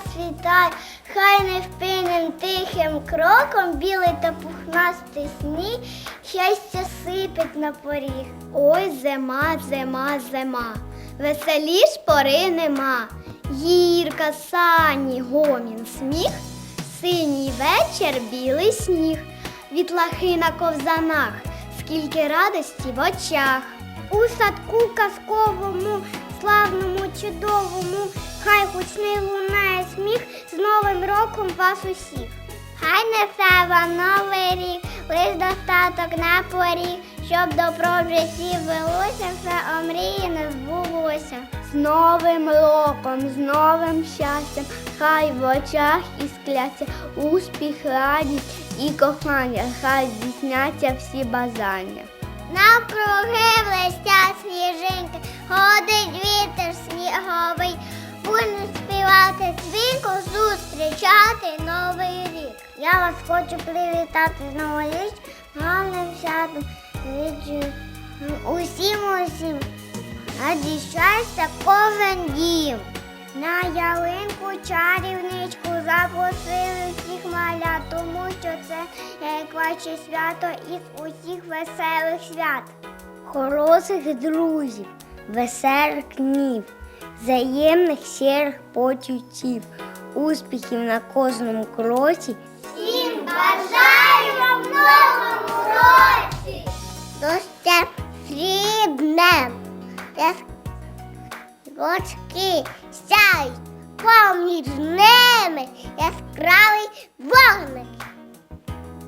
розцвітай, хай невпинним тихим кроком білий та пухнастий сніг щастя сипить на поріг. Ой, зима, зима, зима, веселіш пори нема. Гірка, сані, гомін, сміх, синій вечір, білий сніг, вітлахи на ковзанах, скільки радості в очах. У садку казковому, славному, чудовому, хай гучний лунає сміх з Новим роком вас усіх. Хай несе вам новий рік, лиш достаток на поріг, щоб добро в житті велося, все омрії не збулося. З Новим роком, з новим щастям, хай в очах іскляться успіх, радість і кохання, хай здійсняться всі бажання. Навкруги блестять сніжинки, ходить вітер сніговий, будемо співати дзвінко, зустрічати новий рік. Я вас хочу привітати з новоріч, гарним святом, річчю усім усім. Раді кожен дім. На ялинку чарівничку запросили всіх малят, тому що це найкраще свято із усіх веселих свят. Хороших друзів, веселих днів, взаємних щирих почуттів, успіхів на кожному кроці. Всім бажаємо в новому році! Достя срібне, Рочки сяють поміж ними яскравий вогник.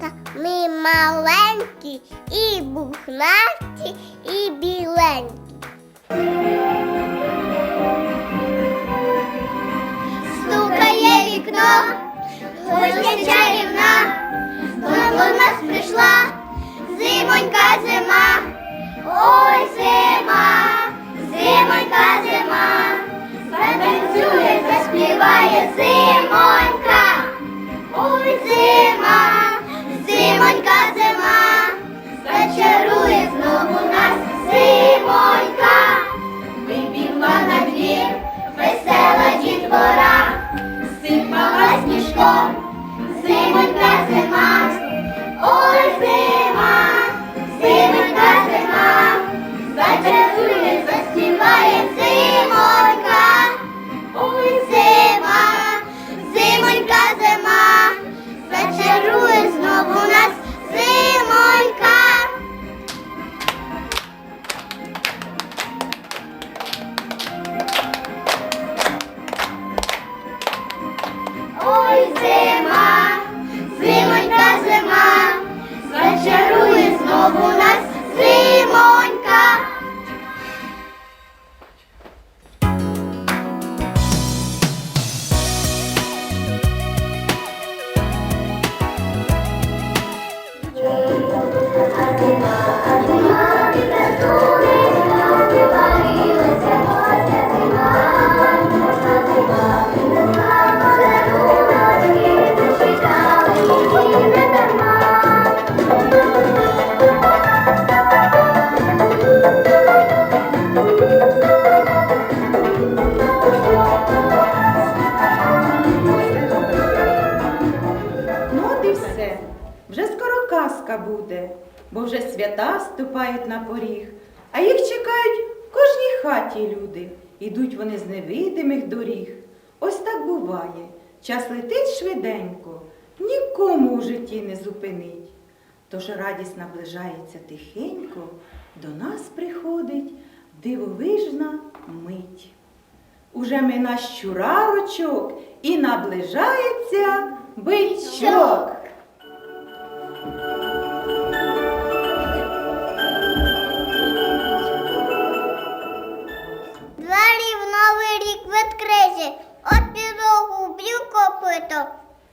Та ми маленькі і бухнасті, і біленькі. Вікно, гостя чарівна, до нас прийшла зимонька зима, ой зима, зимонька зима, затанцює, заспіває зимонька, бо вже свята ступають на поріг, а їх чекають в кожній хаті люди. Ідуть вони з невидимих доріг. Ось так буває. Час летить швиденько, нікому в житті не зупинить. Тож радість наближається тихенько, до нас приходить дивовижна мить. Уже мина щурарочок і наближається бичок. Відкриті, от підлогу б'ю копито.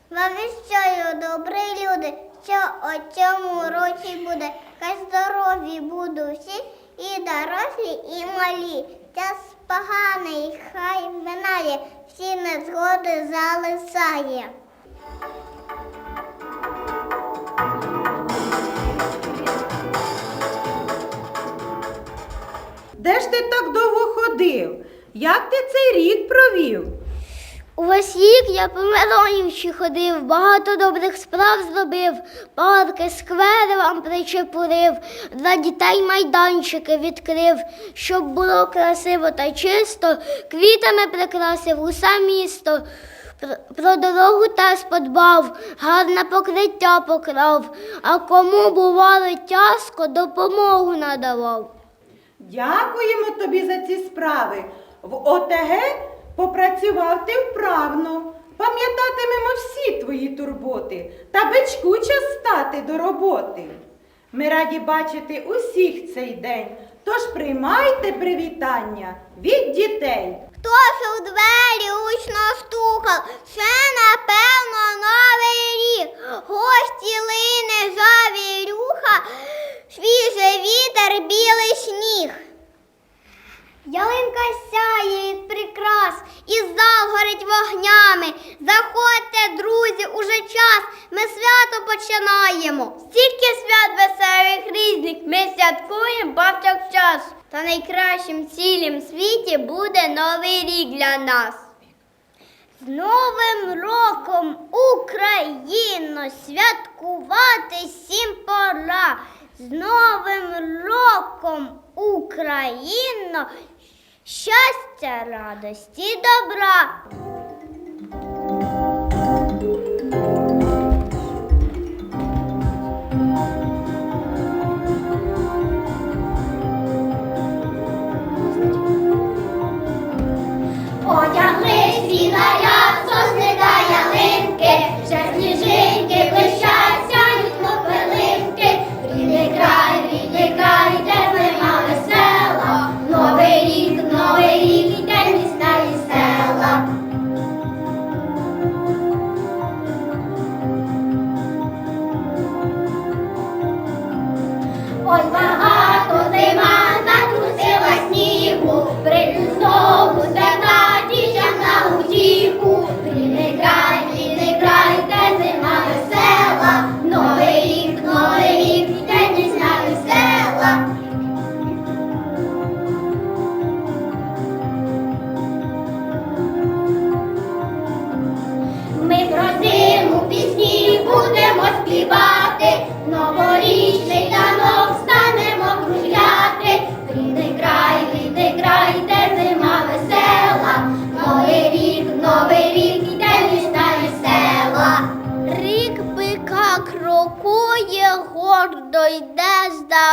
Вавіщаю, добрі люди, що о цьому році буде. Хай здорові будуть всі, і дорослі, і малі. Час поганий, хай минає, всі незгоди залисає. Де ж ти так довго ходив? Як ти цей рік провів? Увесь рік я по Миронівщі ходив, багато добрих справ зробив, парки, сквери вам причепурив, для дітей майданчики відкрив, щоб було красиво та чисто, квітами прикрасив усе місто. Про- Про дорогу теж подбав, гарне покриття покрав, а кому бувало тяжко, допомогу надавав. Дякуємо тобі за ці справи. В ОТГ попрацював ти вправно. Пам'ятатимемо всі твої турботи та бичкуче стати до роботи. Ми раді бачити усіх цей день, тож приймайте привітання від дітей. Хтось у двері гучно стукав, це, напевно, новий рік. Гості лине завірюха, свіжий вітер, білий сніг. Ялинка сяє від прикрас, і зал горить вогнями. Заходьте, друзі, уже час. Ми свято починаємо. Стільки свят веселих різних ми святкуємо повсякчас. Та найкращим цілім світі буде новий рік для нас. З Новим роком Україно святкувати всім пора. З Новим роком Україно щастя, радості, добра.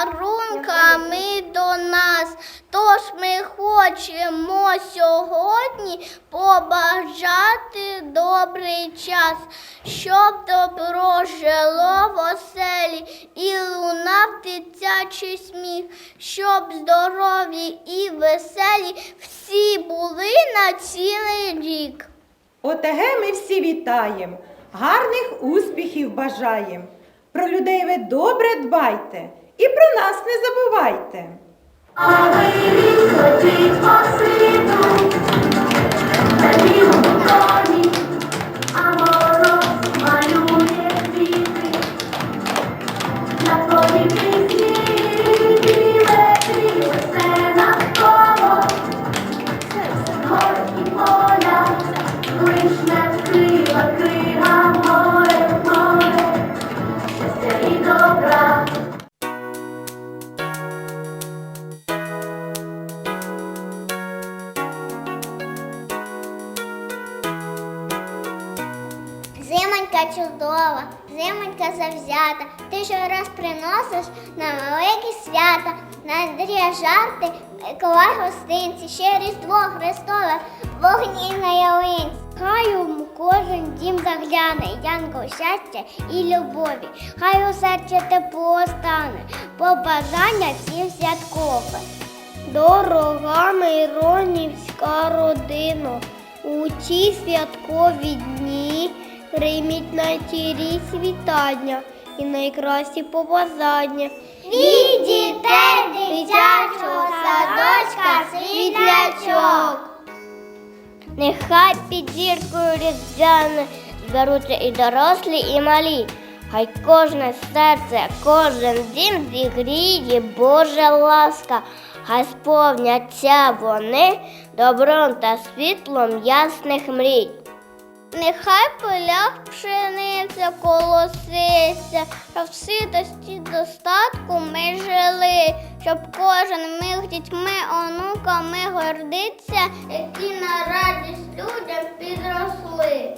З до нас. Тож ми хочемо сьогодні побажати добрий час, щоб добро жило в оселі і лунав дитячий сміх, щоб здорові і веселі всі були на цілий рік. ОТГ ми всі вітаємо, гарних успіхів бажаємо. Про людей ви добре дбайте і про нас не забувайте. А виріс летить по ти щораз приносиш на великі свята, на дрія жарти, Миколай гостинці, ще Різдво Христове, вогні на ялинці. Хай йому кожен дім загляне, янко щастя і любові. Хай у серці тепло стане, побажання всім святкове. Дорога Миронівська родина, у ці святкові дні прийміть найчирість вітання і найкращі побажання. Від дітей дитячого садочка світлячок. Нехай під зіркою різдвяне зберуться і дорослі, і малі. Хай кожне серце, кожен дім зігріє Божа ласка, хай сповняться вони добром та світлом ясних мрій. Нехай полях пшениця колоситься, щоб ситості достатку ми жили, щоб кожен міг дітьми, онуками гордиться, які на радість людям підросли.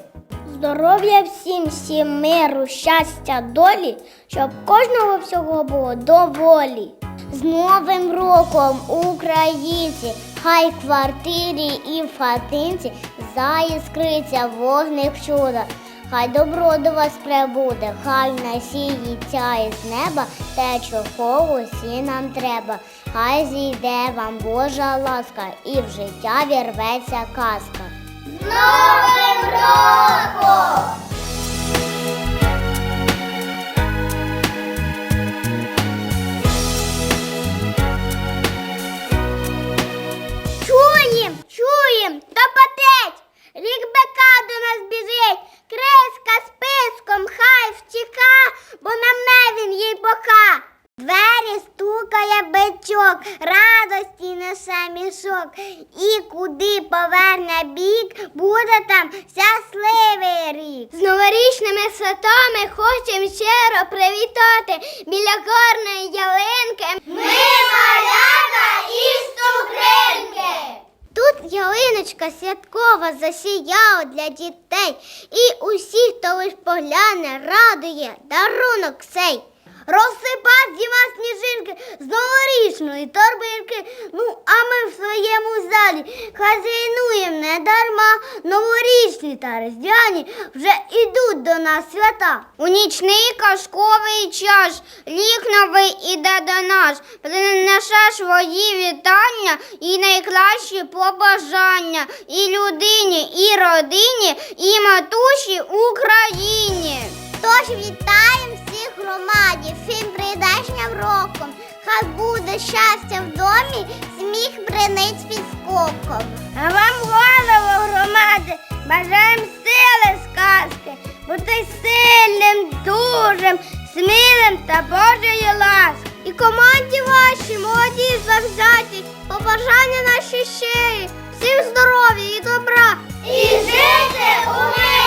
Здоров'я всім, всім миру, щастя, долі, щоб кожного всього було доволі. З Новим роком, українці, хай в квартирі і в хатинці заіскриться вогник чуда. Хай добро до вас прибуде, хай насіється із неба те, чого усі нам треба. Хай зійде вам Божа ласка і в життя вірветься казка. З Новим роком! Стукає радості несе мішок, і куди поверне бік, буде там щасливий рік. З новорічними святами хочемо щиро привітати біля горної ялинки. Ми малята із Стукринки! Тут ялиночка святкова засіяла для дітей, і усіх, хто лиш погляне, радує дарунок цей. Розсипать діва сніжинки з новорічної торбинки. Ну, а ми в своєму залі хазяйнуєм не дарма. Новорічні та різдвяні вже ідуть до нас свята. У нічний казковий час ліг новий іде до нас. Принесе свої вітання і найкращі побажання і людині, і родині, і матусі Україні. Тож вітаємо всіх громаді, всім прийдешнім роком. Хай буде щастя в домі, сміх бринить підскоком. А вам голову громади, бажаємо сили сказки, бути сильним, дужим, смілим та Божої ласки. І команді вашій, молоді завзяті, побажання наші щирі, всім здоров'я і добра. І жити у мирі!